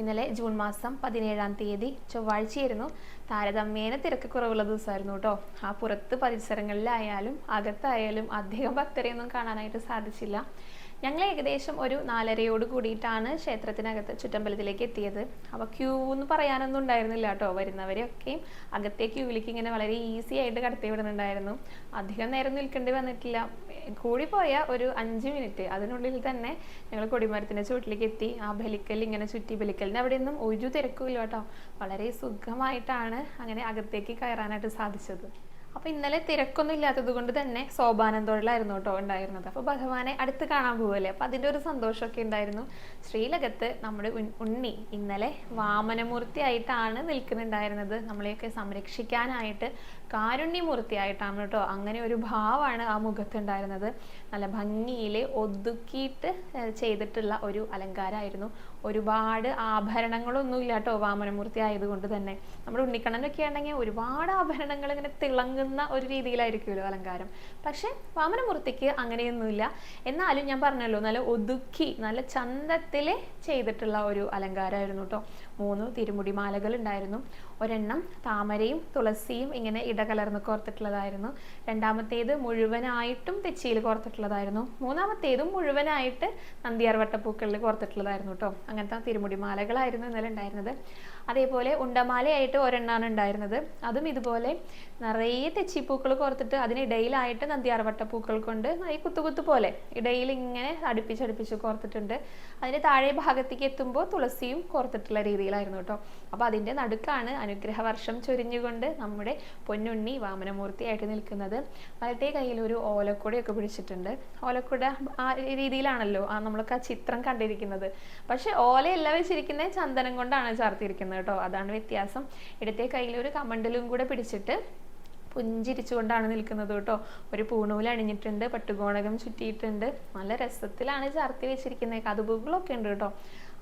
ഇന്നലെ ജൂൺ മാസം പതിനേഴാം തീയതി ചൊവ്വാഴ്ചയായിരുന്നു. താരതമ്യേന തിരക്ക് കുറവുള്ള ദിവസമായിരുന്നു കേട്ടോ. ആ പുറത്ത് പരിസരങ്ങളിലായാലും അകത്തായാലും അധികം ഭക്തരെയൊന്നും കാണാനായിട്ട് സാധിച്ചില്ല. ഞങ്ങൾ ഏകദേശം ഒരു നാലരയോട് കൂടിയിട്ടാണ് ക്ഷേത്രത്തിനകത്ത് ചുറ്റമ്പലത്തിലേക്ക് എത്തിയത്. അപ്പോൾ ക്യൂ എന്ന് പറയാനൊന്നും ഉണ്ടായിരുന്നില്ല കേട്ടോ. വരുന്നവരെയൊക്കെയും അകത്തെ ക്യൂവിലേക്ക് ഇങ്ങനെ വളരെ ഈസി ആയിട്ട് കടത്തി വിടുന്നുണ്ടായിരുന്നു അധികം നേരം നിൽക്കേണ്ടി വന്നിട്ടില്ല. കൂടിപ്പോയ ഒരു അഞ്ച് മിനിറ്റ്. അതിനുള്ളിൽ തന്നെ ഞങ്ങൾ കൊടിമരത്തിന്റെ ചുവട്ടിലേക്ക് എത്തി. ആ ബലിക്കൽ ഇങ്ങനെ ചുറ്റി ബലിക്കലിന്റെ അവിടെ നിന്നും ഒരു തിരക്കുമില്ല കേട്ടോ. വളരെ സുഖമായിട്ടാണ് അങ്ങനെ അകത്തേക്ക് കയറാനായിട്ട് സാധിച്ചത്. അപ്പൊ ഇന്നലെ തിരക്കൊന്നും ഇല്ലാത്തത് കൊണ്ട് തന്നെ സോപാനം തൊഴിലായിരുന്നു കേട്ടോ ഉണ്ടായിരുന്നത്. അപ്പൊ ഭഗവാനെ അടുത്ത് കാണാൻ പോവല്ലേ അപ്പൊ അതിന്റെ ഒരു സന്തോഷമൊക്കെ ഉണ്ടായിരുന്നു. ശ്രീലകത്ത് നമ്മുടെ ഉണ്ണി ഇന്നലെ വാമനമൂർത്തി ആയിട്ടാണ് നിൽക്കുന്നുണ്ടായിരുന്നത്. നമ്മളെയൊക്കെ സംരക്ഷിക്കാനായിട്ട് കാരുണ്യമൂർത്തിയായിട്ടാണ് കേട്ടോ. അങ്ങനെ ഒരു ഭാവമാണ് ആ മുഖത്തുണ്ടായിരുന്നത്. നല്ല ഭംഗിയിൽ ഒതുക്കിയിട്ട് ചെയ്തിട്ടുള്ള ഒരു അലങ്കാരമായിരുന്നു. ഒരുപാട് ആഭരണങ്ങളൊന്നും ഇല്ല കേട്ടോ വാമനമൂർത്തി ആയതുകൊണ്ട് തന്നെ. നമ്മുടെ ഉണ്ണിക്കണ്ണനൊക്കെ ആണെങ്കിൽ ഒരുപാട് ആഭരണങ്ങൾ ഇങ്ങനെ തിളങ്ങുന്ന ഒരു രീതിയിലായിരിക്കുമല്ലോ അലങ്കാരം. പക്ഷെ വാമനമൂർത്തിക്ക് അങ്ങനെയൊന്നുമില്ല. എന്നാലും ഞാൻ പറഞ്ഞല്ലോ നല്ല ഒതുക്കി നല്ല ചന്തത്തിൽ ചെയ്തിട്ടുള്ള ഒരു അലങ്കാരമായിരുന്നു കേട്ടോ മൂന്ന് തിരുമുടി മാലകൾ ഉണ്ടായിരുന്നു ഒരെണ്ണം താമരയും തുളസിയും ഇങ്ങനെ ഇടകലർന്ന് കോർത്തിട്ടുള്ളതായിരുന്നു. രണ്ടാമത്തേത് മുഴുവനായിട്ടും തെച്ചിയിൽ കോർത്തിട്ടുള്ളതായിരുന്നു. മൂന്നാമത്തേതും മുഴുവനായിട്ട് നന്ദിയാർവട്ടപ്പൂക്കളിൽ കോർത്തിട്ടുള്ളതായിരുന്നു കേട്ടോ അങ്ങനത്തെ തിരുമുടി മാലകളായിരുന്നു ഇന്നലെ ഉണ്ടായിരുന്നത്. അതേപോലെ ഉണ്ടമാലയായിട്ട് ഒരെണ്ണാണ് ഉണ്ടായിരുന്നത്. അതും ഇതുപോലെ നിറയെ തെച്ചിപ്പൂക്കൾ കോർത്തിട്ട് അതിനിടയിലായിട്ട് നന്ദിയാർ പൂക്കൾ കൊണ്ട് ഈ കുത്തുകുത്ത് പോലെ ഇടയിൽ ഇങ്ങനെ അടുപ്പിച്ചടുപ്പിച്ച് കോർത്തിട്ടുണ്ട്. അതിന്റെ താഴെ ഭാഗത്തേക്ക് എത്തുമ്പോൾ തുളസിയും കോർത്തിട്ടുള്ള രീതിയിലായിരുന്നു കേട്ടോ. അപ്പോൾ അതിന്റെ നടുക്കാണ് അനുഗ്രഹ വർഷം ചൊരിഞ്ഞുകൊണ്ട് നമ്മുടെ പൊന്നുണ്ണി വാമനമൂർത്തിയായിട്ട് നിൽക്കുന്നത്. വലത്തെ കയ്യിൽ ഒരു ഓലക്കുടയൊക്കെ പിടിച്ചിട്ടുണ്ട്. ഓലക്കുട ആ രീതിയിലാണല്ലോ ആ നമ്മളൊക്കെ ആ ചിത്രം കണ്ടിരിക്കുന്നത്. പക്ഷേ ഓലയല്ല വെച്ചിരിക്കുന്നത് ചന്ദനം കൊണ്ടാണ് ചാർത്തിയിരിക്കുന്നത് കേട്ടോ. അതാണ് വ്യത്യാസം. ഇടത്തെ കയ്യിൽ ഒരു കമണ്ടലും കൂടെ പിടിച്ചിട്ട് പുഞ്ചിരിച്ചുകൊണ്ടാണ് നിൽക്കുന്നത് കേട്ടോ. ഒരു പൂണൂൽ അണിഞ്ഞിട്ടുണ്ട് പട്ടുകോണകം ചുറ്റിയിട്ടുണ്ട്. നല്ല രസത്തിലാണ് ചാർത്തി വെച്ചിരിക്കുന്നത്. കതുപുകളൊക്കെ ഉണ്ട് കേട്ടോ.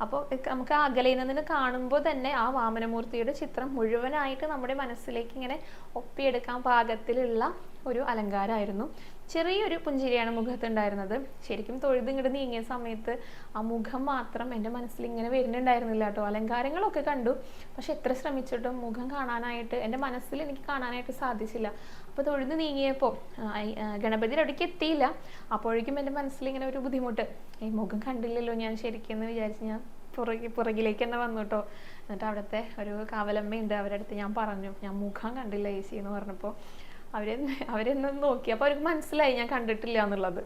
അപ്പോൾ നമുക്ക് ആ നിന്ന് കാണുമ്പോൾ തന്നെ ആ വാമനമൂർത്തിയുടെ ചിത്രം മുഴുവനായിട്ട് നമ്മുടെ മനസ്സിലേക്ക് ഇങ്ങനെ ഒപ്പിയെടുക്കാൻ പാകത്തിലുള്ള ഒരു അലങ്കാരമായിരുന്നു. ചെറിയൊരു പുഞ്ചിരിയാണ് മുഖത്തുണ്ടായിരുന്നത്. ശരിക്കും തൊഴുത് ഇങ്ങോട്ട് നീങ്ങിയ സമയത്ത് ആ മുഖം മാത്രം എന്റെ മനസ്സിൽ ഇങ്ങനെ വരുന്നുണ്ടായിരുന്നില്ല കേട്ടോ. അലങ്കാരങ്ങളൊക്കെ കണ്ടു. പക്ഷെ എത്ര ശ്രമിച്ചിട്ടും മുഖം കാണാനായിട്ട് എന്റെ മനസ്സിൽ എനിക്ക് കാണാനായിട്ട് സാധിച്ചില്ല. അപ്പോൾ തൊഴുത് നീങ്ങിയപ്പോൾ ഗണപതിയുടെ അവിടേക്ക് എത്തിയില്ല. അപ്പോഴേക്കും എന്റെ മനസ്സിൽ ഇങ്ങനെ ഒരു ബുദ്ധിമുട്ട്. ഈ മുഖം കണ്ടില്ലല്ലോ ഞാൻ ശരിക്കും എന്ന് വിചാരിച്ച് ഞാൻ പുറകെ പുറകിലേക്ക് തന്നെ വന്നു കേട്ടോ. എന്നിട്ട് അവിടുത്തെ ഒരു കാവലമ്മയുണ്ട്. അവരുടെ അടുത്ത് ഞാൻ പറഞ്ഞു ഞാൻ മുഖം കണ്ടില്ല ഏച്ചി എന്ന് പറഞ്ഞപ്പോൾ അവരെ അവരെന്നെ നോക്കി അപ്പോൾ അവർക്ക് മനസ്സിലായി ഞാൻ കണ്ടിട്ടില്ല എന്നുള്ളത്.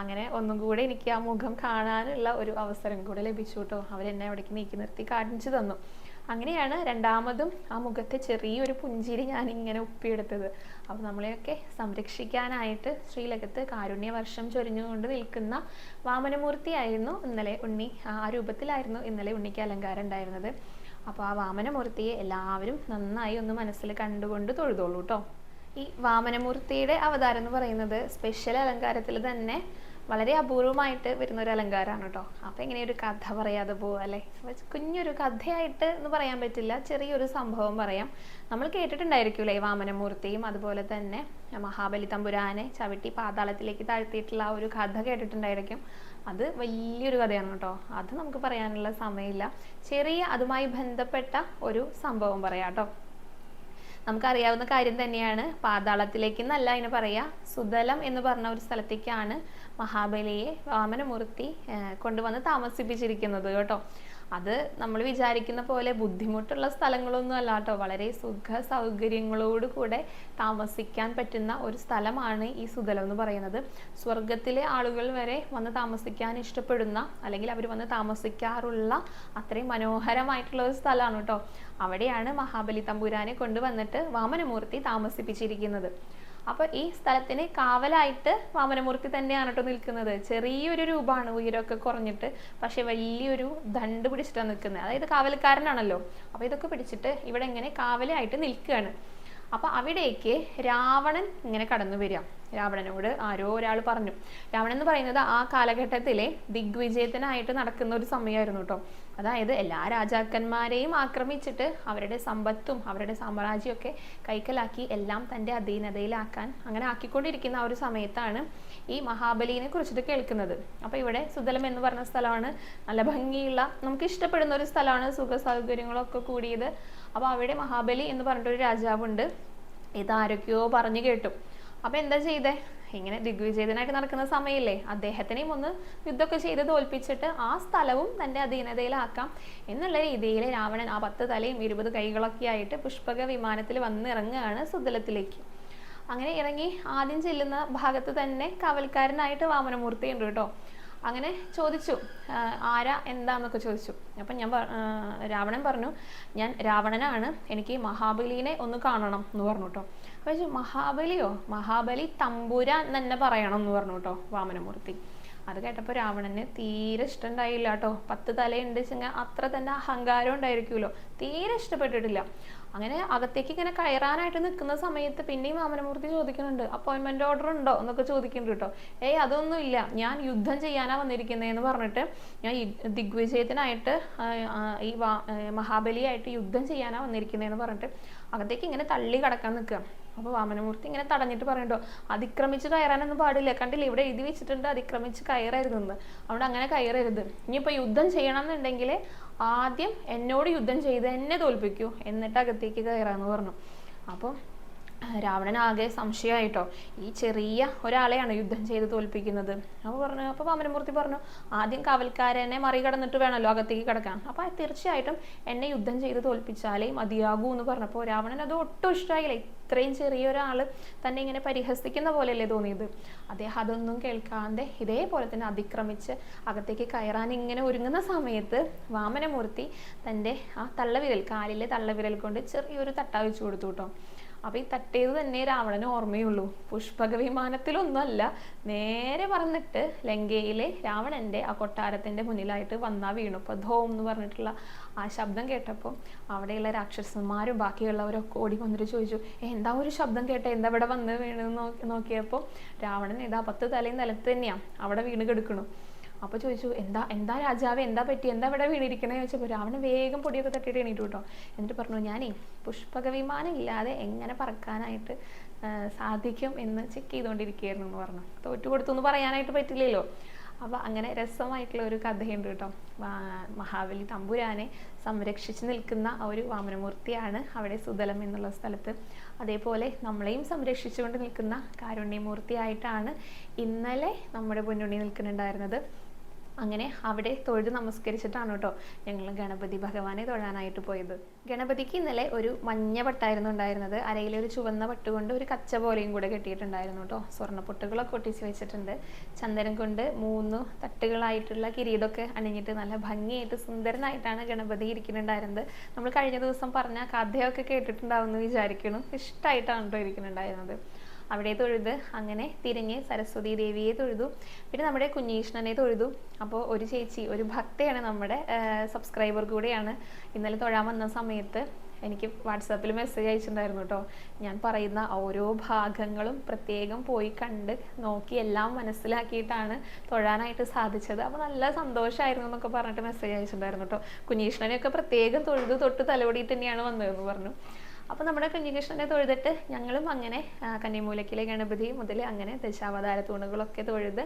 അങ്ങനെ ഒന്നും കൂടെ എനിക്ക് ആ മുഖം കാണാനുള്ള ഒരു അവസരം കൂടെ ലഭിച്ചു കേട്ടോ. അവരെന്നെ അവിടേക്ക് നീക്കി നിർത്തി കാണിച്ചു തന്നു. അങ്ങനെയാണ് രണ്ടാമതും ആ മുഖത്തെ ചെറിയൊരു പുഞ്ചിരി ഞാൻ ഇങ്ങനെ ഒപ്പിയെടുത്തത് അപ്പോൾ നമ്മളെയൊക്കെ സംരക്ഷിക്കാനായിട്ട് ശ്രീലകത്ത് കാരുണ്യവർഷം ചൊരിഞ്ഞുകൊണ്ട് നിൽക്കുന്ന വാമനമൂർത്തിയായിരുന്നു ഇന്നലെ ഉണ്ണി. ആ രൂപത്തിലായിരുന്നു ഇന്നലെ ഉണ്ണിക്ക് അലങ്കാരം ഉണ്ടായിരുന്നത്. അപ്പോൾ ആ വാമനമൂർത്തിയെ എല്ലാവരും നന്നായി ഒന്ന് മനസ്സിൽ കണ്ടുകൊണ്ട് തൊഴുതോളൂ കേട്ടോ. ഈ വാമനമൂർത്തിയുടെ അവതാരം എന്ന് പറയുന്നത് സ്പെഷ്യൽ അലങ്കാരത്തിൽ തന്നെ വളരെ അപൂർവമായിട്ട് വരുന്ന ഒരു അലങ്കാരമാണ് കേട്ടോ. അപ്പോൾ എങ്ങനെയൊരു കഥ പറയാതെ പോവുക കുഞ്ഞൊരു കഥയായിട്ട് എന്ന് പറയാൻ പറ്റില്ല ചെറിയൊരു സംഭവം പറയാം. നമ്മൾ കേട്ടിട്ടുണ്ടായിരിക്കൂലേ വാമനമൂർത്തിയും അതുപോലെ തന്നെ മഹാബലി തമ്പുരാനെ ചവിട്ടി പാതാളത്തിലേക്ക് താഴ്ത്തിയിട്ടുള്ള ആ ഒരു കഥ കേട്ടിട്ടുണ്ടായിരിക്കും. അത് വലിയൊരു കഥയാണ് കേട്ടോ. അത് നമുക്ക് പറയാനുള്ള സമയമില്ല. ചെറിയ അതുമായി ബന്ധപ്പെട്ട ഒരു സംഭവം പറയാം കേട്ടോ. നമുക്കറിയാവുന്ന കാര്യം തന്നെയാണ്. പാതാളത്തിലേക്ക് എന്നല്ല അതിന് പറയാ സുതലം എന്ന് പറഞ്ഞ ഒരു സ്ഥലത്തേക്കാണ് മഹാബലിയെ വാമനമൂർത്തി കൊണ്ടുവന്ന് താമസിപ്പിച്ചിരിക്കുന്നത് കേട്ടോ. അത് നമ്മൾ വിചാരിക്കുന്ന പോലെ ബുദ്ധിമുട്ടുള്ള സ്ഥലങ്ങളൊന്നും അല്ല കേട്ടോ. വളരെ സുഖ സൗകര്യങ്ങളോട് കൂടെ താമസിക്കാൻ പറ്റുന്ന ഒരു സ്ഥലമാണ് ഈ സുതലം എന്ന് പറയുന്നത്. സ്വർഗത്തിലെ ആളുകൾ വരെ വന്ന് താമസിക്കാൻ ഇഷ്ടപ്പെടുന്ന അല്ലെങ്കിൽ അവർ വന്ന് താമസിക്കാറുള്ള അത്രയും മനോഹരമായിട്ടുള്ള ഒരു സ്ഥലമാണ് കേട്ടോ. അവിടെയാണ് മഹാബലി തമ്പുരാനെ കൊണ്ടുവന്നിട്ട് വാമനമൂർത്തി താമസിപ്പിച്ചിരിക്കുന്നത്. അപ്പൊ ഈ സ്ഥലത്തിന് കാവലായിട്ട് വാമനമൂർത്തി തന്നെയാണ് കേട്ടോ നിൽക്കുന്നത്. ചെറിയൊരു രൂപമാണ് ഉയരമൊക്കെ കുറഞ്ഞിട്ട് പക്ഷെ വലിയൊരു ദണ്ട് പിടിച്ചിട്ടാണ് നിൽക്കുന്നത്. അതായത് കാവൽക്കാരനാണല്ലോ. അപ്പൊ ഇതൊക്കെ പിടിച്ചിട്ട് ഇവിടെ ഇങ്ങനെ കാവലായിട്ട് നിൽക്കുകയാണ്. അപ്പോൾ അവിടേക്ക് രാവണൻ ഇങ്ങനെ കടന്നു വരിക. രാവണനോട് ആരോ ഒരാൾ പറഞ്ഞു. രാവണൻ എന്ന് പറയുന്നത് ആ കാലഘട്ടത്തിലെ ദിഗ്വിജയത്തിനായിട്ട് നടക്കുന്ന ഒരു സമയമായിരുന്നു കേട്ടോ. അതായത് എല്ലാ രാജാക്കന്മാരെയും ആക്രമിച്ചിട്ട് അവരുടെ സമ്പത്തും അവരുടെ സാമ്രാജ്യമൊക്കെ കൈക്കലാക്കി എല്ലാം തന്റെ അധീനതയിലാക്കാൻ അങ്ങനെ ആക്കിക്കൊണ്ടിരിക്കുന്ന ആ ഒരു സമയത്താണ് ഈ മഹാബലിനെ കുറിച്ചിട്ട് കേൾക്കുന്നത്. അപ്പോൾ ഇവിടെ സുതലം എന്ന് പറഞ്ഞ സ്ഥലമാണ്. നല്ല ഭംഗിയുള്ള നമുക്ക് ഇഷ്ടപ്പെടുന്ന ഒരു സ്ഥലമാണ്. സുഖ സൗകര്യങ്ങളൊക്കെ കൂടിയത്. അപ്പോൾ അവിടെ മഹാബലി എന്ന് പറഞ്ഞിട്ടൊരു രാജാവുണ്ട്. ഇതാരൊക്കെയോ പറഞ്ഞു കേട്ടു. അപ്പൊ എന്താ ചെയ്തേ? ഇങ്ങനെ ദിഗ്വിജയത്തിനായിട്ട് നടക്കുന്ന സമയമില്ലേ അദ്ദേഹത്തിനെയും ഒന്ന് യുദ്ധമൊക്കെ ചെയ്ത് തോൽപ്പിച്ചിട്ട് ആ സ്ഥലവും തന്റെ അധീനതയിലാക്കാം. എന്നുള്ള രീതിയിൽ രാവണൻ ആ പത്ത് തലയും ഇരുപത് കൈകളൊക്കെ ആയിട്ട് പുഷ്പക വിമാനത്തിൽ വന്നിറങ്ങുകയാണ് സുതലത്തിലേക്ക്. അങ്ങനെ ഇറങ്ങി ആദ്യം ചെല്ലുന്ന ഭാഗത്ത് തന്നെ കാവൽക്കാരനായിട്ട് വാമനമൂർത്തി ഉണ്ട് കേട്ടോ. അങ്ങനെ ചോദിച്ചു ആരാ? എന്താന്നൊക്കെ ചോദിച്ചു. അപ്പം ഞാൻ രാവണൻ പറഞ്ഞു ഞാൻ രാവണനാണ്. എനിക്ക് മഹാബലിനെ ഒന്ന് കാണണം എന്ന് പറഞ്ഞു കേട്ടോ. ചോദിച്ചു മഹാബലിയോ? മഹാബലി തമ്പുരാൻ തന്നെ പറയണം എന്ന് പറഞ്ഞു കേട്ടോ വാമനമൂർത്തി. അത് കേട്ടപ്പോൾ രാവണന് തീരെ ഇഷ്ടമുണ്ടായില്ല കേട്ടോ. പത്ത് തലയുണ്ട് വെച്ചെങ്കിൽ അത്ര തന്നെ അഹങ്കാരം ഉണ്ടായിരിക്കുമല്ലോ. തീരെ ഇഷ്ടപ്പെട്ടിട്ടില്ല. അങ്ങനെ അകത്തേക്ക് ഇങ്ങനെ കയറാനായിട്ട് നിൽക്കുന്ന സമയത്ത് പിന്നെയും വാമനമൂർത്തി ചോദിക്കുന്നുണ്ട് അപ്പോയിൻമെന്റ് ഓർഡർ ഉണ്ടോ? എന്നൊക്കെ ചോദിക്കുന്നുണ്ട് കേട്ടോ. ഏയ് അതൊന്നും ഇല്ല ഞാൻ യുദ്ധം ചെയ്യാനാ വന്നിരിക്കുന്നതെന്ന് പറഞ്ഞിട്ട് ഞാൻ ദിഗ്വിജയത്തിനായിട്ട് ഈ മഹാബലിയായിട്ട് യുദ്ധം ചെയ്യാനാ വന്നിരിക്കുന്നതെന്ന് പറഞ്ഞിട്ട് അകത്തേക്ക് ഇങ്ങനെ തള്ളി കടക്കാൻ നിൽക്കുക. അപ്പോൾ വാമനമൂർത്തി ഇങ്ങനെ തടഞ്ഞിട്ട് പറയണ്ടോ അതിക്രമിച്ച് കയറാനൊന്നും പാടില്ല. കണ്ടില്ല ഇവിടെ എഴുതി വെച്ചിട്ടുണ്ട് അതിക്രമിച്ച് കയറരുതെന്ന് അതുകൊണ്ട് അങ്ങനെ കയറരുത്. ഇനിയിപ്പോൾ യുദ്ധം ചെയ്യണം എന്നുണ്ടെങ്കിൽ ആദ്യം എന്നോട് യുദ്ധം ചെയ്ത് എന്നെ തോൽപ്പിക്കൂ. എന്നിട്ട് അകത്തേക്ക് കയറാന്ന് പറഞ്ഞു. അപ്പോൾ രാവണൻ ആകെ സംശയമായിട്ടോ ഈ ചെറിയ ഒരാളെയാണ് യുദ്ധം ചെയ്ത് തോൽപ്പിക്കുന്നത്. അപ്പോൾ പറഞ്ഞു അപ്പോൾ വാമനമൂർത്തി പറഞ്ഞു ആദ്യം കാവൽക്കാരനെ മറികടന്നിട്ട് വേണമല്ലോ അകത്തേക്ക് കിടക്കാൻ. അപ്പോൾ തീർച്ചയായിട്ടും എന്നെ യുദ്ധം ചെയ്ത് തോൽപ്പിച്ചാലേ മതിയാകൂ എന്ന് പറഞ്ഞപ്പോൾ രാവണൻ അത് ഒട്ടും ഇഷ്ടമായില്ല ഇത്രയും ചെറിയ ഒരാൾ തന്നെ ഇങ്ങനെ പരിഹസിക്കുന്ന പോലെയല്ലേ തോന്നിയത്. അദ്ദേഹം അതൊന്നും കേൾക്കാതെ ഇതേപോലെ തന്നെ അതിക്രമിച്ച് അകത്തേക്ക് കയറാൻ ഇങ്ങനെ ഒരുങ്ങുന്ന സമയത്ത് വാമനമൂർത്തി തന്റെ ആ തള്ളവിരൽ കാലിലെ തള്ളവിരൽ കൊണ്ട് ചെറിയൊരു തട്ട വെച്ചു കൊടുത്തു കേട്ടോ. അപ്പൊ ഈ തട്ടിയത് തന്നെ രാവണന് ഓർമ്മയുള്ളൂ. പുഷ്പക വിമാനത്തിലൊന്നുമല്ല നേരെ പറന്നിട്ട് ലങ്കയിലെ രാവണന്റെ ആ കൊട്ടാരത്തിന്റെ മുന്നിലായിട്ട് വന്നാ വീണു. പ്രധോം എന്ന് പറഞ്ഞിട്ടുള്ള ആ ശബ്ദം കേട്ടപ്പോൾ അവിടെയുള്ള രാക്ഷസന്മാരും ബാക്കിയുള്ളവരൊക്കെ ഓടി വന്നിട്ട് ചോദിച്ചു എന്താ ഒരു ശബ്ദം കേട്ടെ? എന്താ ഇവിടെ വന്ന് വീണെന്ന് നോക്കി നോക്കിയപ്പോൾ രാവണൻ ഇതാ പത്ത് തലയും നിലത്ത് തന്നെയാ. അവിടെ വീണ് കിടക്കണു. അപ്പൊ ചോദിച്ചു എന്താ എന്താ രാജാവ്? എന്താ പറ്റി? എന്താ ഇവിടെ വീണിരിക്കണേ ചോദിച്ചപ്പോൾ രാവണൻ വേഗം പൊടിയൊക്കെ തട്ടിയിട്ട് എണീറ്റു കേട്ടോ എന്നിട്ട് പറഞ്ഞു ഞാനേ പുഷ്പക വിമാനം ഇല്ലാതെ എങ്ങനെ പറക്കാനായിട്ട് സാധിക്കും എന്ന് ചെക്ക് ചെയ്തുകൊണ്ടിരിക്കുകയായിരുന്നു എന്ന് പറഞ്ഞു. തോറ്റു കൊടുത്തു എന്ന് പറയാനായിട്ട് പറ്റില്ലല്ലോ. അപ്പൊ അങ്ങനെ രസമായിട്ടുള്ള ഒരു കഥയുണ്ട് കേട്ടോ. മഹാബലി തമ്പുരാനെ സംരക്ഷിച്ചു നിൽക്കുന്ന ആ ഒരു വാമനമൂർത്തിയാണ് അവിടെ സുതലം എന്നുള്ള സ്ഥലത്ത്. അതേപോലെ നമ്മളെയും സംരക്ഷിച്ചുകൊണ്ട് നിൽക്കുന്ന കാരുണ്യമൂർത്തിയായിട്ടാണ് ഇന്നലെ നമ്മുടെ പൊന്നുണ്ണി നിൽക്കുന്നുണ്ടായിരുന്നത്. അങ്ങനെ അവിടെ തൊഴുത് നമസ്കരിച്ചിട്ടാണ് കേട്ടോ ഞങ്ങൾ ഗണപതി ഭഗവാനെ തൊഴാനായിട്ട് പോയത്. ഗണപതിക്ക് ഇന്നലെ ഒരു മഞ്ഞ പട്ടായിരുന്നു ഉണ്ടായിരുന്നത്. അരയിൽ ഒരു ചുവന്ന പട്ട് കൊണ്ട് ഒരു കച്ച പോലെയും കൂടെ കെട്ടിയിട്ടുണ്ടായിരുന്നു കേട്ടോ. സ്വർണപ്പൊട്ടുകളൊക്കെ ഒട്ടിച്ച് വെച്ചിട്ടുണ്ട്. ചന്ദനം കൊണ്ട് മൂന്ന് തട്ടുകളായിട്ടുള്ള കിരീടമൊക്കെ അണിഞ്ഞിട്ട് നല്ല ഭംഗിയായിട്ട് സുന്ദരനായിട്ടാണ് ഗണപതി ഇരിക്കുന്നുണ്ടായിരുന്നത്. നമ്മൾ കഴിഞ്ഞ ദിവസം പറഞ്ഞ കഥയൊക്കെ കേട്ടിട്ടുണ്ടാവുമെന്ന് വിചാരിക്കണം ഇഷ്ടമായിട്ടാണ് കേട്ടോ ഇരിക്കുന്നുണ്ടായിരുന്നത്. അവിടെ തൊഴുത് അങ്ങനെ തിരിഞ്ഞ് സരസ്വതി ദേവിയെ തൊഴുതു. പിന്നെ നമ്മുടെ കുഞ്ഞീഷ്ണനെ തൊഴുതു. അപ്പോൾ ഒരു ചേച്ചി ഒരു ഭക്തയാണ് നമ്മുടെ സബ്സ്ക്രൈബർ കൂടെയാണ് ഇന്നലെ തൊഴാൻ വന്ന സമയത്ത് എനിക്ക് വാട്സാപ്പിൽ മെസ്സേജ് അയച്ചിട്ടുണ്ടായിരുന്നു കേട്ടോ ഞാൻ പറയുന്ന ഓരോ ഭാഗങ്ങളും പ്രത്യേകം പോയി കണ്ട് നോക്കി എല്ലാം മനസ്സിലാക്കിയിട്ടാണ് തൊഴാനായിട്ട് സാധിച്ചത്. അപ്പോൾ നല്ല സന്തോഷമായിരുന്നു എന്നൊക്കെ പറഞ്ഞിട്ട് മെസ്സേജ് അയച്ചിട്ടുണ്ടായിരുന്നു കേട്ടോ കുഞ്ഞീഷ്ണനെയൊക്കെ പ്രത്യേകം തൊഴുതു തൊട്ട് തലോടിയിട്ട് തന്നെയാണ് വന്നതെന്ന് പറഞ്ഞു. അപ്പോൾ നമ്മുടെ കുഞ്ഞികൃഷ്ണനെ തൊഴുതിട്ട് ഞങ്ങളും അങ്ങനെ കന്യമൂലക്കിലെ ഗണപതി മുതൽ അങ്ങനെ ദശാവതാര തൂണുകളൊക്കെ തൊഴുത്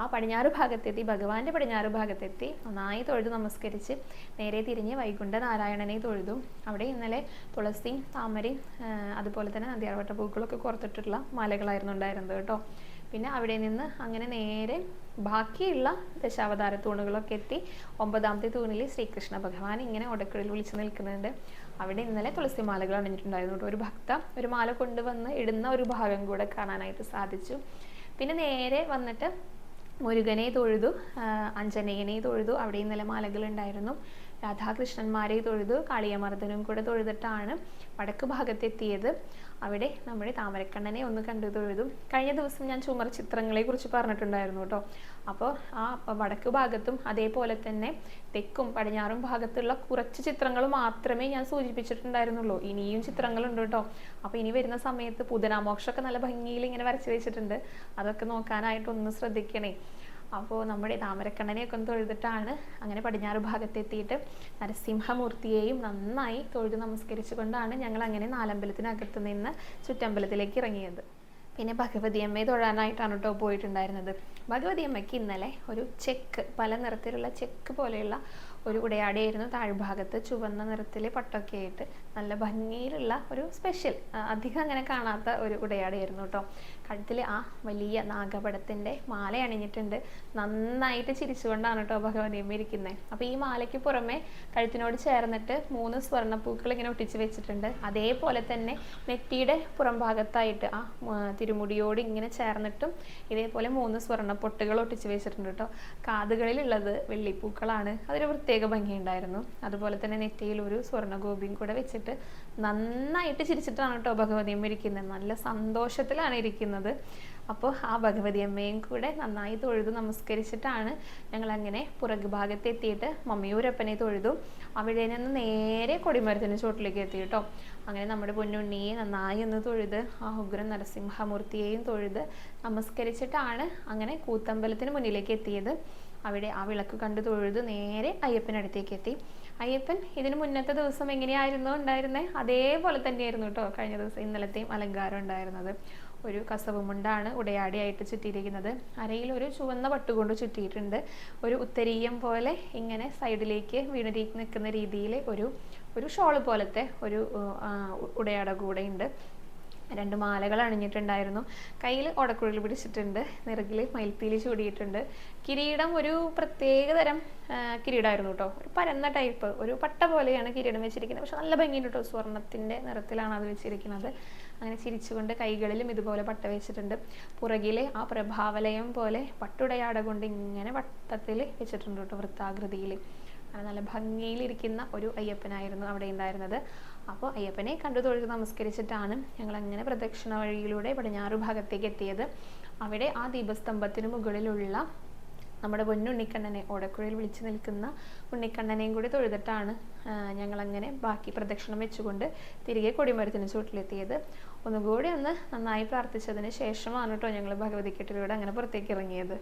ആ പടിഞ്ഞാറ് ഭാഗത്തെത്തി ഭഗവാന്റെ പടിഞ്ഞാറ് ഭാഗത്തെത്തി നന്നായി തൊഴുത് നമസ്കരിച്ച് നേരെ തിരിഞ്ഞ് വൈകുണ്ഠ നാരായണനെ തൊഴുതു. അവിടെ ഇന്നലെ തുളസിയും താമരയും അതുപോലെ തന്നെ നന്ദ്യാർവട്ട പൂക്കളൊക്കെ കോർത്തിട്ടുള്ള മാലകളായിരുന്നു ഉണ്ടായിരുന്നത് കേട്ടോ. പിന്നെ അവിടെ നിന്ന് അങ്ങനെ നേരെ ബാക്കിയുള്ള ദശാവതാര തൂണുകളൊക്കെ എത്തി ഒമ്പതാമത്തെ തൂണിൽ ശ്രീകൃഷ്ണ ഭഗവാൻ ഇങ്ങനെ ഒടക്കുഴൽ വിളിച്ചു നിൽക്കുന്നുണ്ട്. അവിടെ ഇന്നലെ തുളസി മാലകൾ അണിഞ്ഞിട്ടുണ്ടായിരുന്നു ഒരു ഭക്ത ഒരു മാല കൊണ്ടുവന്ന് ഇടുന്ന ഒരു ഭാഗം കൂടെ കാണാനായിട്ട് സാധിച്ചു. പിന്നെ നേരെ വന്നിട്ട് മുരുകനെ തൊഴുതു അഞ്ജനേയനെ തൊഴുതു. അവിടെ ഇന്നലെ മാലകൾ ഉണ്ടായിരുന്നു രാധാകൃഷ്ണന്മാരെ തൊഴുതു. കാളിയമർദ്ദനും കൂടെ തൊഴുതിട്ടാണ് വടക്ക് ഭാഗത്തെത്തിയത്. അവിടെ നമ്മുടെ താമരക്കണ്ണനെ ഒന്ന് കണ്ടു തൊഴുതും. കഴിഞ്ഞ ദിവസം ഞാൻ ചുമർ ചിത്രങ്ങളെ കുറിച്ച് പറഞ്ഞിട്ടുണ്ടായിരുന്നു കേട്ടോ. അപ്പോൾ ആ വടക്ക് ഭാഗത്തും അതേപോലെ തന്നെ തെക്കും പടിഞ്ഞാറും ഭാഗത്തുള്ള കുറച്ച് ചിത്രങ്ങൾ മാത്രമേ ഞാൻ സൂചിപ്പിച്ചിട്ടുണ്ടായിരുന്നുള്ളൂ. ഇനിയും ചിത്രങ്ങളുണ്ട് കേട്ടോ. അപ്പോൾ ഇനി വരുന്ന സമയത്ത് പുതനാമോക്ഷമൊക്കെ നല്ല ഭംഗിയിൽ ഇങ്ങനെ വരച്ച് വെച്ചിട്ടുണ്ട്. അതൊക്കെ നോക്കാനായിട്ട് ഒന്ന് ശ്രദ്ധിക്കണേ. അപ്പോൾ നമ്മുടെ താമരക്കണ്ണനെയൊക്കെ ഒന്ന് തൊഴുതിട്ടാണ് അങ്ങനെ പടിഞ്ഞാറ് ഭാഗത്തെത്തിയിട്ട് നരസിംഹമൂർത്തിയെയും നന്നായി തൊഴുത് നമസ്കരിച്ചുകൊണ്ടാണ് ഞങ്ങൾ അങ്ങനെ നാലമ്പലത്തിനകത്ത് നിന്ന് ചുറ്റമ്പലത്തിലേക്ക് ഇറങ്ങിയത്. പിന്നെ ഭഗവതി അമ്മയെ തൊഴാനായിട്ടാണ് കേട്ടോ പോയിട്ടുണ്ടായിരുന്നത്. ഭഗവതി അമ്മയ്ക്ക് ഇന്നലെ ഒരു ചെക്ക് പല നിറത്തിലുള്ള ചെക്ക് പോലെയുള്ള ഒരു ഉടയാടിയായിരുന്നു താഴ്ഭാഗത്ത് ചുവന്ന നിറത്തിൽ പട്ടൊക്കെ ആയിട്ട്. നല്ല ഭംഗിയിലുള്ള ഒരു സ്പെഷ്യൽ അധികം അങ്ങനെ കാണാത്ത ഒരു ഉടയാടിയായിരുന്നു കേട്ടോ കഴുത്തിൽ ആ വലിയ നാഗപടത്തിന്റെ മാല അണിഞ്ഞിട്ടുണ്ട്. നന്നായിട്ട് ചിരിച്ചുകൊണ്ടാണ് കേട്ടോ ഭഗവതിയമ്മ ഇരിക്കുന്നത് അപ്പോൾ ഈ മാലയ്ക്ക് പുറമെ കഴുത്തിനോട് ചേർന്നിട്ട് മൂന്ന് സ്വർണപ്പൂക്കൾ ഇങ്ങനെ ഒട്ടിച്ച് വെച്ചിട്ടുണ്ട്. അതേപോലെ തന്നെ നെറ്റിയുടെ പുറം ഭാഗത്തായിട്ട് ആ തിരുമുടിയോട് ഇങ്ങനെ ചേർന്നിട്ടും ഇതേപോലെ മൂന്ന് സ്വർണ പൊട്ടുകൾ ഒട്ടിച്ച് വെച്ചിട്ടുണ്ട് കേട്ടോ കാതുകളിലുള്ളത് വെള്ളിപ്പൂക്കളാണ്. അതൊരു പ്രത്യേക ഭംഗിയുണ്ടായിരുന്നു. അതുപോലെ തന്നെ നെറ്റിയിൽ ഒരു സ്വർണഗോപിയും കൂടെ വെച്ചിട്ട് നന്നായിട്ട് ചിരിച്ചിട്ടാണ് കേട്ടോ ഭഗവതി അമ്മ ഇരിക്കുന്നത്. നല്ല സന്തോഷത്തിലാണ് ഇരിക്കുന്നത്. അപ്പോൾ ആ ഭഗവതി അമ്മയും കൂടെ നന്നായി തൊഴുതു നമസ്കരിച്ചിട്ടാണ് ഞങ്ങൾ അങ്ങനെ പുറകു ഭാഗത്ത് എത്തിയിട്ട് മമ്മിയൂരപ്പനെ തൊഴുതു. അവിടെ നിന്ന് നേരെ കൊടിമരത്തിന് ചോട്ടിലേക്ക് എത്തി കേട്ടോ. അങ്ങനെ നമ്മുടെ പൊന്നുണ്ണിയെ നന്നായി ഒന്ന് തൊഴുത് ആ ഉഗ്രൻ നരസിംഹമൂർത്തിയെയും തൊഴുത് നമസ്കരിച്ചിട്ടാണ് അങ്ങനെ കൂത്തമ്പലത്തിന് മുന്നിലേക്ക് എത്തിയത്. അവിടെ ആ വിളക്ക് കണ്ടു തൊഴുത് നേരെ അയ്യപ്പനടുത്തേക്ക് എത്തി. അയ്യപ്പൻ ഇതിന് മുന്നത്തെ ദിവസം എങ്ങനെയായിരുന്നോ ഉണ്ടായിരുന്നേ? അതേപോലെ തന്നെയായിരുന്നു കേട്ടോ കഴിഞ്ഞ ദിവസം ഇന്നലത്തെയും അലങ്കാരം ഉണ്ടായിരുന്നത്. ഒരു കസവുമുണ്ടാണ് ഉടയാടിയായിട്ട് ചുറ്റിയിരിക്കുന്നത്. അരയിൽ ഒരു ചുവന്ന പട്ടുകൊണ്ട് ചുറ്റിയിട്ടുണ്ട്. ഒരു ഉത്തരീയം പോലെ ഇങ്ങനെ സൈഡിലേക്ക് വീണി നിൽക്കുന്ന രീതിയിൽ ഒരു ഒരു ഷോൾ പോലത്തെ ഒരു ഉടയാട കൂടെ ഉണ്ട്. രണ്ട് മാലകൾ അണിഞ്ഞിട്ടുണ്ടായിരുന്നു. കയ്യിൽ ഓടക്കുഴൽ പിടിച്ചിട്ടുണ്ട്. നിറകിൽ മയിൽപ്പീലി ചൂടിയിട്ടുണ്ട്. കിരീടം ഒരു പ്രത്യേക തരം കിരീടമായിരുന്നു കേട്ടോ ഒരു പരന്ന ടൈപ്പ്. ഒരു പട്ട പോലെയാണ് കിരീടം വെച്ചിരിക്കുന്നത്. പക്ഷെ നല്ല ഭംഗിയുണ്ട് കേട്ടോ സ്വർണത്തിന്റെ നിറത്തിലാണ് അത് വെച്ചിരിക്കുന്നത്. അങ്ങനെ ചിരിച്ചുകൊണ്ട് കൈകളിലും ഇതുപോലെ പട്ട വെച്ചിട്ടുണ്ട്. പുറകിലെ ആ പ്രഭാവലയം പോലെ പട്ടുടയാട കൊണ്ട് ഇങ്ങനെ വട്ടത്തിൽ വെച്ചിട്ടുണ്ട് കേട്ടോ വൃത്താകൃതിയിൽ. നല്ല ഭംഗിയിലിരിക്കുന്ന ഒരു അയ്യപ്പനായിരുന്നു അവിടെ ഉണ്ടായിരുന്നത്. അപ്പോൾ അയ്യപ്പനെ കണ്ടു തൊഴുത് നമസ്കരിച്ചിട്ടാണ് ഞങ്ങൾ അങ്ങനെ പ്രദക്ഷിണ വഴിയിലൂടെ പടിഞ്ഞാറു ഭാഗത്തേക്ക് എത്തിയത്. അവിടെ ആ ദീപസ്തംഭത്തിന് മുകളിലുള്ള നമ്മുടെ പൊന്നുണ്ണിക്കണ്ണനെ ഓടക്കുഴയിൽ വിളിച്ചു നിൽക്കുന്ന ഉണ്ണിക്കണ്ണനെയും കൂടി തൊഴുതിട്ടാണ് ഞങ്ങളങ്ങനെ ബാക്കി പ്രദക്ഷിണം വെച്ചുകൊണ്ട് തിരികെ കൊടിമരത്തിന് ചൂട്ടിലെത്തിയത് ഒന്നുകൂടി ഒന്ന് നന്നായി പ്രാർത്ഥിച്ചതിന് ശേഷമാണ് കേട്ടോ ഞങ്ങൾ ഭഗവതിക്കെട്ടിലൂടെ അങ്ങനെ പുറത്തേക്ക് ഇറങ്ങിയത്.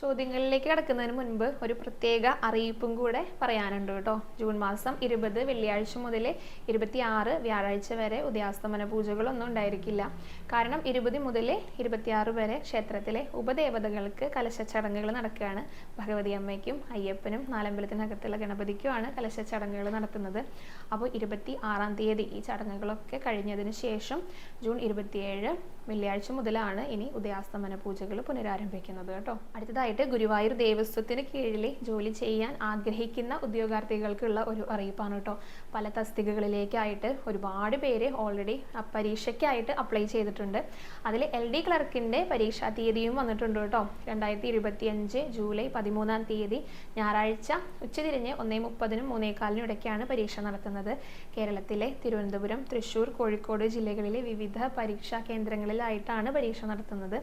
ചോദ്യങ്ങളിലേക്ക് കടക്കുന്നതിന് മുൻപ് ഒരു പ്രത്യേക അറിയിപ്പും കൂടെ പറയാനുണ്ട് കേട്ടോ. ജൂൺ മാസം ഇരുപത് വെള്ളിയാഴ്ച മുതൽ ഇരുപത്തി ആറ് വ്യാഴാഴ്ച വരെ ഉദയാസ്തമന പൂജകളൊന്നും ഉണ്ടായിരിക്കില്ല. കാരണം ഇരുപത് മുതൽ ഇരുപത്തിയാറ് വരെ ക്ഷേത്രത്തിലെ ഉപദേവതകൾക്ക് കലശ ചടങ്ങുകൾ നടക്കുകയാണ്. ഭഗവതി അമ്മയ്ക്കും അയ്യപ്പനും നാലമ്പലത്തിനകത്തുള്ള ഗണപതിക്കുമാണ് കലശ ചടങ്ങുകൾ നടത്തുന്നത്. അപ്പോൾ ഇരുപത്തി ആറാം തീയതി ഈ ചടങ്ങുകളൊക്കെ കഴിഞ്ഞതിന് ശേഷം ജൂൺ ഇരുപത്തിയേഴ് വെള്ളിയാഴ്ച മുതലാണ് ഇനി ഉദയാസ്തമന പൂജകൾ പുനരാരംഭിക്കുന്നത് കേട്ടോ. അടുത്തതായിട്ട് ഗുരുവായൂർ ദേവസ്വത്തിന് കീഴിൽ ജോലി ചെയ്യാൻ ആഗ്രഹിക്കുന്ന ഉദ്യോഗാർത്ഥികൾക്കുള്ള ഒരു അറിയിപ്പാണ് കേട്ടോ. പല തസ്തികകളിലേക്കായിട്ട് ഒരുപാട് പേര് ഓൾറെഡി പരീക്ഷയ്ക്കായിട്ട് അപ്ലൈ ചെയ്തിട്ടുണ്ട്. അതിൽ എൽ ഡി ക്ലർക്കിന്റെ പരീക്ഷാ തീയതിയും വന്നിട്ടുണ്ട് കേട്ടോ. രണ്ടായിരത്തി ഇരുപത്തി അഞ്ച് ജൂലൈ പതിമൂന്നാം തീയതി ഞായറാഴ്ച ഉച്ചതിരിഞ്ഞ് ഒന്നേ മുപ്പതിനും മൂന്നേകാലിനും ഇടയ്ക്കാണ് പരീക്ഷ നടത്തുന്നത്. കേരളത്തിലെ തിരുവനന്തപുരം തൃശ്ശൂർ കോഴിക്കോട് ജില്ലകളിലെ വിവിധ പരീക്ഷാ കേന്ദ്രങ്ങളിലായിട്ടാണ് പരീക്ഷ നടത്തുന്നത്.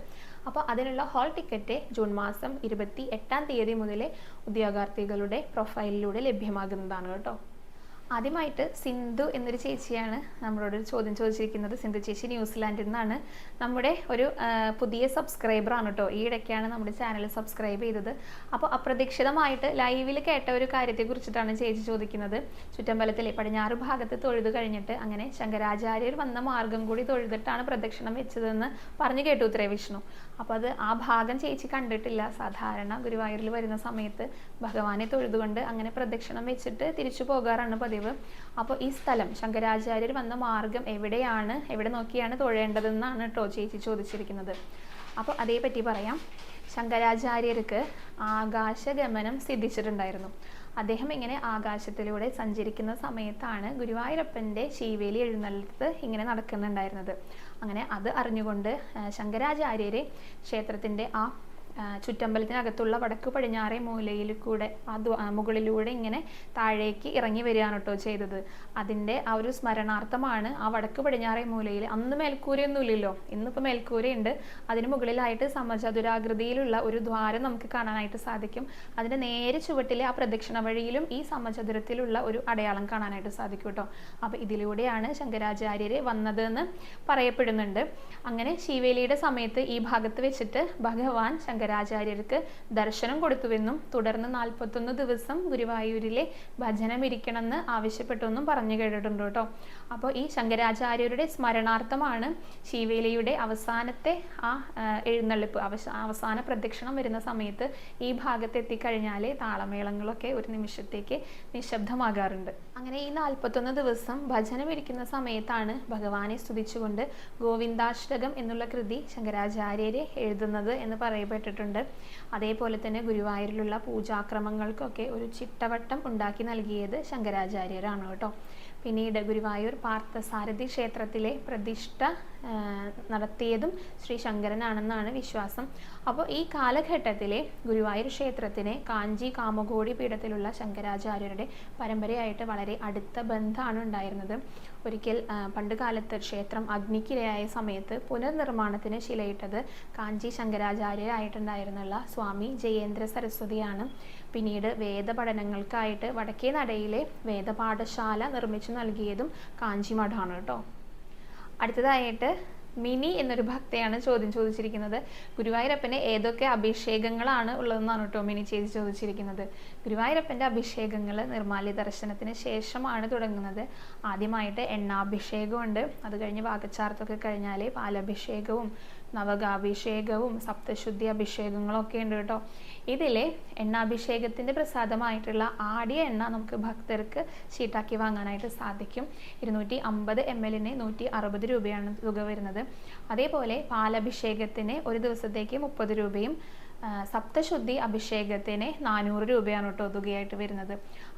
അപ്പോൾ അതിനുള്ള ഹാൾ ടിക്കറ്റ് ജൂൺ മാസം ഇരുപത്തി എട്ടാം തീയതി മുതൽ ഉദ്യോഗാർത്ഥികളുടെ പ്രൊഫൈലിലൂടെ ലഭ്യമാകുന്നതാണ് കേട്ടോ. ആദ്യമായിട്ട് സിന്ധു എന്നൊരു ചേച്ചിയാണ് നമ്മളോട് ഒരു ചോദ്യം ചോദിച്ചിരിക്കുന്നത്. സിന്ധു ചേച്ചി ന്യൂസിലാൻഡിൽ നിന്നാണ്. നമ്മുടെ ഒരു പുതിയ സബ്സ്ക്രൈബറാണ് കേട്ടോ ഈ ഇടയ്ക്കാണ് നമ്മുടെ ചാനൽ സബ്സ്ക്രൈബ് ചെയ്തത്. അപ്പോൾ അപ്രതീക്ഷിതമായിട്ട് ലൈവിൽ കേട്ട ഒരു കാര്യത്തെ കുറിച്ചിട്ടാണ് ചേച്ചി ചോദിക്കുന്നത്. ചുറ്റമ്പലത്തിലെ പടിഞ്ഞാറ് ഭാഗത്ത് തൊഴുത് കഴിഞ്ഞിട്ട് അങ്ങനെ ശങ്കരാചാര്യർ വന്ന മാർഗം കൂടി തൊഴുതിട്ടാണ് പ്രദക്ഷിണം വെച്ചതെന്ന് പറഞ്ഞു കേട്ടു ഉത്തരേ വിഷ്ണു. അപ്പോൾ അത് ആ ഭാഗം ചേച്ചി കണ്ടിട്ടില്ല. സാധാരണ ഗുരുവായൂരിൽ വരുന്ന സമയത്ത് ഭഗവാനെ തൊഴുതുകൊണ്ട് അങ്ങനെ പ്രദക്ഷിണം വെച്ചിട്ട് തിരിച്ചു പോകാറാണ് പതിവ്. അപ്പോൾ ഈ സ്ഥലം ശങ്കരാചാര്യർ വന്ന മാർഗം എവിടെയാണ്? എവിടെ നോക്കിയാണ് തൊഴേണ്ടതെന്നാണ് കേട്ടോ ചേച്ചി ചോദിച്ചിരിക്കുന്നത്. അപ്പോൾ അതേപറ്റി പറയാം. ശങ്കരാചാര്യർക്ക് ആകാശഗമനം സിദ്ധിച്ചിട്ടുണ്ടായിരുന്നു. അദ്ദേഹം ഇങ്ങനെ ആകാശത്തിലൂടെ സഞ്ചരിക്കുന്ന സമയത്താണ് ഗുരുവായൂരപ്പന്റെ ശീവേലി എഴുന്നള്ളത്ത് ഇങ്ങനെ നടക്കുന്നുണ്ടായിരുന്നത്. അങ്ങനെ അത് അറിഞ്ഞുകൊണ്ട് ശങ്കരാചാര്യരെ ക്ഷേത്രത്തിന്റെ ആ, ചുറ്റമ്പലത്തിനകത്തുള്ള വടക്ക് പടിഞ്ഞാറേ മൂലയിൽ കൂടെ ആ മുകളിലൂടെ ഇങ്ങനെ താഴേക്ക് ഇറങ്ങി വരികയാണ് കേട്ടോ ചെയ്തത്. അതിന്റെ ആ ഒരു സ്മരണാർത്ഥമാണ് ആ വടക്ക് പടിഞ്ഞാറേ മൂലയിൽ അന്ന് മേൽക്കൂരയൊന്നും ഇല്ലല്ലോ ഇന്നിപ്പോൾ മേൽക്കൂരയുണ്ട്. അതിന് മുകളിലായിട്ട് സമചതുരാകൃതിയിലുള്ള ഒരു ദ്വാരം നമുക്ക് കാണാനായിട്ട് സാധിക്കും. അതിന്റെ നേരെ ചുവട്ടിലെ ആ പ്രദക്ഷിണ വഴിയിലും ഈ സമചതുരത്തിലുള്ള ഒരു അടയാളം കാണാനായിട്ട് സാധിക്കും കേട്ടോ. അപ്പോൾ ഇതിലൂടെയാണ് ശങ്കരാചാര്യര് വന്നതെന്ന് പറയപ്പെടുന്നുണ്ട്. അങ്ങനെ ശിവേലിയുടെ സമയത്ത് ഈ ഭാഗത്ത് വെച്ചിട്ട് ഭഗവാൻ ശങ്കരാചാര്യർക്ക് ദർശനം കൊടുത്തുവെന്നും തുടർന്ന് നാൽപ്പത്തൊന്ന് ദിവസം ഗുരുവായൂരിലെ ഭജനം ഇരിക്കണമെന്ന് ആവശ്യപ്പെട്ടുവെന്നും പറഞ്ഞു കേട്ടിട്ടുണ്ട് കേട്ടോ. അപ്പോൾ ഈ ശങ്കരാചാര്യരുടെ സ്മരണാർത്ഥമാണ് ശിവേലിയുടെ അവസാനത്തെ ആ എഴുന്നള്ളിപ്പ് അവസാന പ്രദക്ഷിണം വരുന്ന സമയത്ത് ഈ ഭാഗത്ത് എത്തിക്കഴിഞ്ഞാൽ താളമേളങ്ങളൊക്കെ ഒരു നിമിഷത്തേക്ക് നിശബ്ദമാകാറുണ്ട്. അങ്ങനെ ഈ നാൽപ്പത്തൊന്ന് ദിവസം ഭജനം ഇരിക്കുന്ന സമയത്താണ് ഭഗവാനെ സ്തുതിച്ചുകൊണ്ട് ഗോവിന്ദാഷ്ടകം എന്നുള്ള കൃതി ശങ്കരാചാര്യരെ എഴുതുന്നത് എന്ന് പറയപ്പെട്ടിട്ടുണ്ട്. അതേപോലെ തന്നെ ഗുരുവായൂരിലുള്ള പൂജാക്രമങ്ങൾക്കൊക്കെ ഒരു ചിട്ടവട്ടം ഉണ്ടാക്കി നൽകിയത് ശങ്കരാചാര്യരാണ് കേട്ടോ. പിന്നീട് ഗുരുവായൂർ പാർത്ഥസാരഥി ക്ഷേത്രത്തിലെ പ്രതിഷ്ഠ നടത്തിയതും ശ്രീ ശങ്കരനാണെന്നാണ് വിശ്വാസം. അപ്പോൾ ഈ കാലഘട്ടത്തിലെ ഗുരുവായൂർ ക്ഷേത്രത്തിന് കാഞ്ചി കാമകോടി പീഠത്തിലുള്ള ശങ്കരാചാര്യരുടെ പരമ്പരയായിട്ട് വളരെ അടുത്ത ബന്ധമാണ് ഉണ്ടായിരുന്നത്. ഒരിക്കൽ പണ്ട് കാലത്ത് ക്ഷേത്രം അഗ്നിക്കിരയായ സമയത്ത് പുനർനിർമ്മാണത്തിന് ശിലയിട്ടത് കാഞ്ചി ശങ്കരാചാര്യരായിട്ടുണ്ടായിരുന്നുള്ള സ്വാമി ജയേന്ദ്ര സരസ്വതിയാണ്. പിന്നീട് വേദപഠനങ്ങൾക്കായിട്ട് വടക്കേ നടയിലെ വേദപാഠശാല നിർമ്മിച്ചു നൽകിയതും കാഞ്ചി മഠമാണ് കേട്ടോ. അടുത്തതായിട്ട് മിനി എന്നൊരു ഭക്തയാണ് ചോദ്യം ചോദിച്ചിരിക്കുന്നത്. ഗുരുവായൂരപ്പന് ഏതൊക്കെ അഭിഷേകങ്ങളാണ് ഉള്ളതെന്നാണ് കേട്ടോ മിനി ചേച്ചി ചോദിച്ചിരിക്കുന്നത്. ഗുരുവായൂരപ്പന്റെ അഭിഷേകങ്ങൾ നിർമാല്യ ദർശനത്തിന് ശേഷമാണ് തുടങ്ങുന്നത്. ആദ്യമായിട്ട് എണ്ണാഭിഷേകമുണ്ട്. അത് കഴിഞ്ഞ് വാകച്ചാർത്തൊക്കെ കഴിഞ്ഞാൽ പാലഭിഷേകവും നവകാഭിഷേകവും സപ്തശുദ്ധി അഭിഷേകങ്ങളൊക്കെ ഉണ്ട് കേട്ടോ. ഇതിലെ എണ്ണാഭിഷേകത്തിന്റെ പ്രസാദമായിട്ടുള്ള ആടിയ എണ്ണ നമുക്ക് ഭക്തർക്ക് ചീട്ടാക്കി വാങ്ങാനായിട്ട് സാധിക്കും. ഇരുന്നൂറ്റി അമ്പത് എം എല്ലിന് നൂറ്റി അറുപത് രൂപയാണ് തുക വരുന്നത്. അതേപോലെ പാലഭിഷേകത്തിന് ഒരു ദിവസത്തേക്ക് മുപ്പത് രൂപയും സപ്തശുദ്ധി അഭിഷേകത്തിന് നാനൂറ് രൂപയാണ് കേട്ടോ തുകയായിട്ട് വരുന്നത്.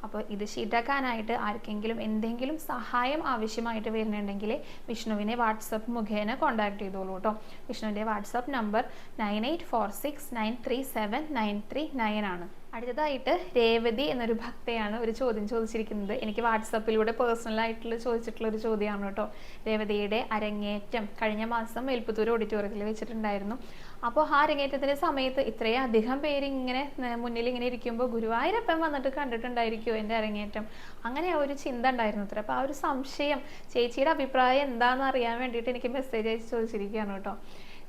അപ്പോൾ ഇത് ഷീറ്റാക്കാനായിട്ട് ആർക്കെങ്കിലും എന്തെങ്കിലും സഹായം ആവശ്യമായിട്ട് വരുന്നുണ്ടെങ്കിൽ വിഷ്ണുവിനെ വാട്സപ്പ് മുഖേന കോൺടാക്ട് ചെയ്തോളൂ കേട്ടോ. വിഷ്ണുവിന്റെ WhatsApp number nine eight four six nine three seven nine three nine ആണ്. അടുത്തതായിട്ട് രേവതി എന്നൊരു ഭക്തയാണ് ഒരു ചോദ്യം ചോദിച്ചിരിക്കുന്നത്. എനിക്ക് വാട്സപ്പിലൂടെ പേഴ്സണലായിട്ടുള്ള ചോദിച്ചിട്ടുള്ള ഒരു ചോദ്യമാണ് കേട്ടോ. രേവതിയുടെ അരങ്ങേറ്റം കഴിഞ്ഞ മാസം മേൽപ്പുത്തൂർ ഓഡിറ്റോറിയത്തിൽ വെച്ചിട്ടുണ്ടായിരുന്നു. അപ്പോൾ ആ അരങ്ങേറ്റത്തിന്റെ സമയത്ത് ഇത്രയും അധികം പേര് ഇങ്ങനെ മുന്നിൽ ഇങ്ങനെ ഇരിക്കുമ്പോൾ ഗുരുവായൂരപ്പൻ വന്നിട്ട് കണ്ടിട്ടുണ്ടായിരിക്കുമോ എന്റെ അരങ്ങേറ്റം? അങ്ങനെ ആ ഒരു ചിന്ത ഉണ്ടായിരുന്നു അത്ര. അപ്പോൾ ആ ഒരു സംശയം ചേച്ചിയുടെ അഭിപ്രായം എന്താണെന്ന് അറിയാൻ വേണ്ടിയിട്ട് എനിക്ക് മെസ്സേജ് അയച്ച് ചോദിച്ചിരിക്കുകയാണ് കേട്ടോ.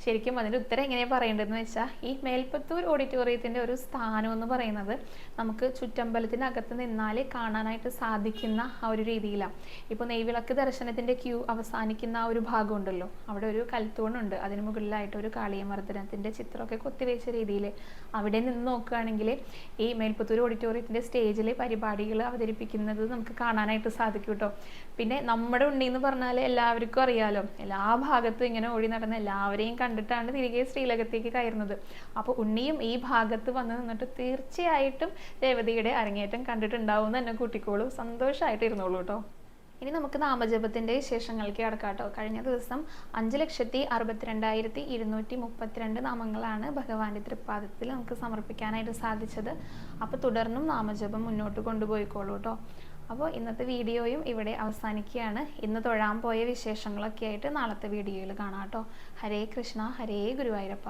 ശരിക്കും അതിന്റെ ഉത്തരം എങ്ങനെയാണ് പറയേണ്ടതെന്ന് വെച്ചാൽ ഈ മേൽപ്പത്തൂർ ഓഡിറ്റോറിയത്തിന്റെ ഒരു സ്ഥാനം എന്ന് പറയുന്നത് നമുക്ക് ചുറ്റമ്പലത്തിനകത്ത് നിന്നാൽ കാണാനായിട്ട് സാധിക്കുന്ന ആ ഒരു രീതിയിലാണ് ഇപ്പോൾ നെയ്വിളക്ക് ദർശനത്തിന്റെ ക്യൂ അവസാനിക്കുന്ന ആ ഒരു ഭാഗമുണ്ടല്ലോ അവിടെ ഒരു കൽത്തൂണുണ്ട്. അതിന് മുകളിലായിട്ട് ഒരു കാളിയമർദ്ദനത്തിന്റെ ചിത്രമൊക്കെ കൊത്തിവെച്ച രീതിയിൽ അവിടെ നിന്ന് നോക്കുകയാണെങ്കിൽ ഈ മേൽപ്പത്തൂർ ഓഡിറ്റോറിയത്തിന്റെ സ്റ്റേജിൽ പരിപാടികൾ അവതരിപ്പിക്കുന്നത് നമുക്ക് കാണാനായിട്ട് സാധിക്കും കേട്ടോ. പിന്നെ നമ്മുടെ ഉണ്ണി എന്ന് പറഞ്ഞാൽ എല്ലാവർക്കും അറിയാലോ എല്ലാ ഭാഗത്തും ഇങ്ങനെ ഓടി നടന്ന എല്ലാവരെയും കണ്ടിട്ടാണ് തിരികെ ശ്രീലകത്തേക്ക് കയറുന്നത്. അപ്പോൾ ഉണ്ണിയും ഈ ഭാഗത്ത് വന്ന് നിന്നിട്ട് തീർച്ചയായിട്ടും രേവതിയുടെ അരങ്ങേറ്റം കണ്ടിട്ടുണ്ടാവും എന്ന് തന്നെ കൂട്ടിക്കോളൂ. സന്തോഷമായിട്ട് ഇരുന്നോളൂ കേട്ടോ. ഇനി നമുക്ക് നാമജപത്തിന്റെ വിശേഷങ്ങൾക്ക് കടക്കാം കേട്ടോ കഴിഞ്ഞ ദിവസം അഞ്ച് ലക്ഷത്തി അറുപത്തിരണ്ടായിരത്തി ഇരുന്നൂറ്റി മുപ്പത്തിരണ്ട് നാമങ്ങളാണ് ഭഗവാന്റെ തൃപ്പാദത്തിൽ നമുക്ക് സമർപ്പിക്കാനായിട്ട് സാധിച്ചത്. അപ്പോൾ തുടർന്നും നാമജപം മുന്നോട്ട് കൊണ്ടുപോയിക്കോളൂ കേട്ടോ. അപ്പോൾ ഇന്നത്തെ വീഡിയോയും ഇവിടെ അവസാനിക്കുകയാണ്. ഇന്ന് തൊഴാൻ പോയ വിശേഷങ്ങളൊക്കെ ആയിട്ട് നാളത്തെ വീഡിയോയിൽ കാണാം കേട്ടോ. ഹരേ കൃഷ്ണ ഹരേ ഗുരുവായൂരപ്പ.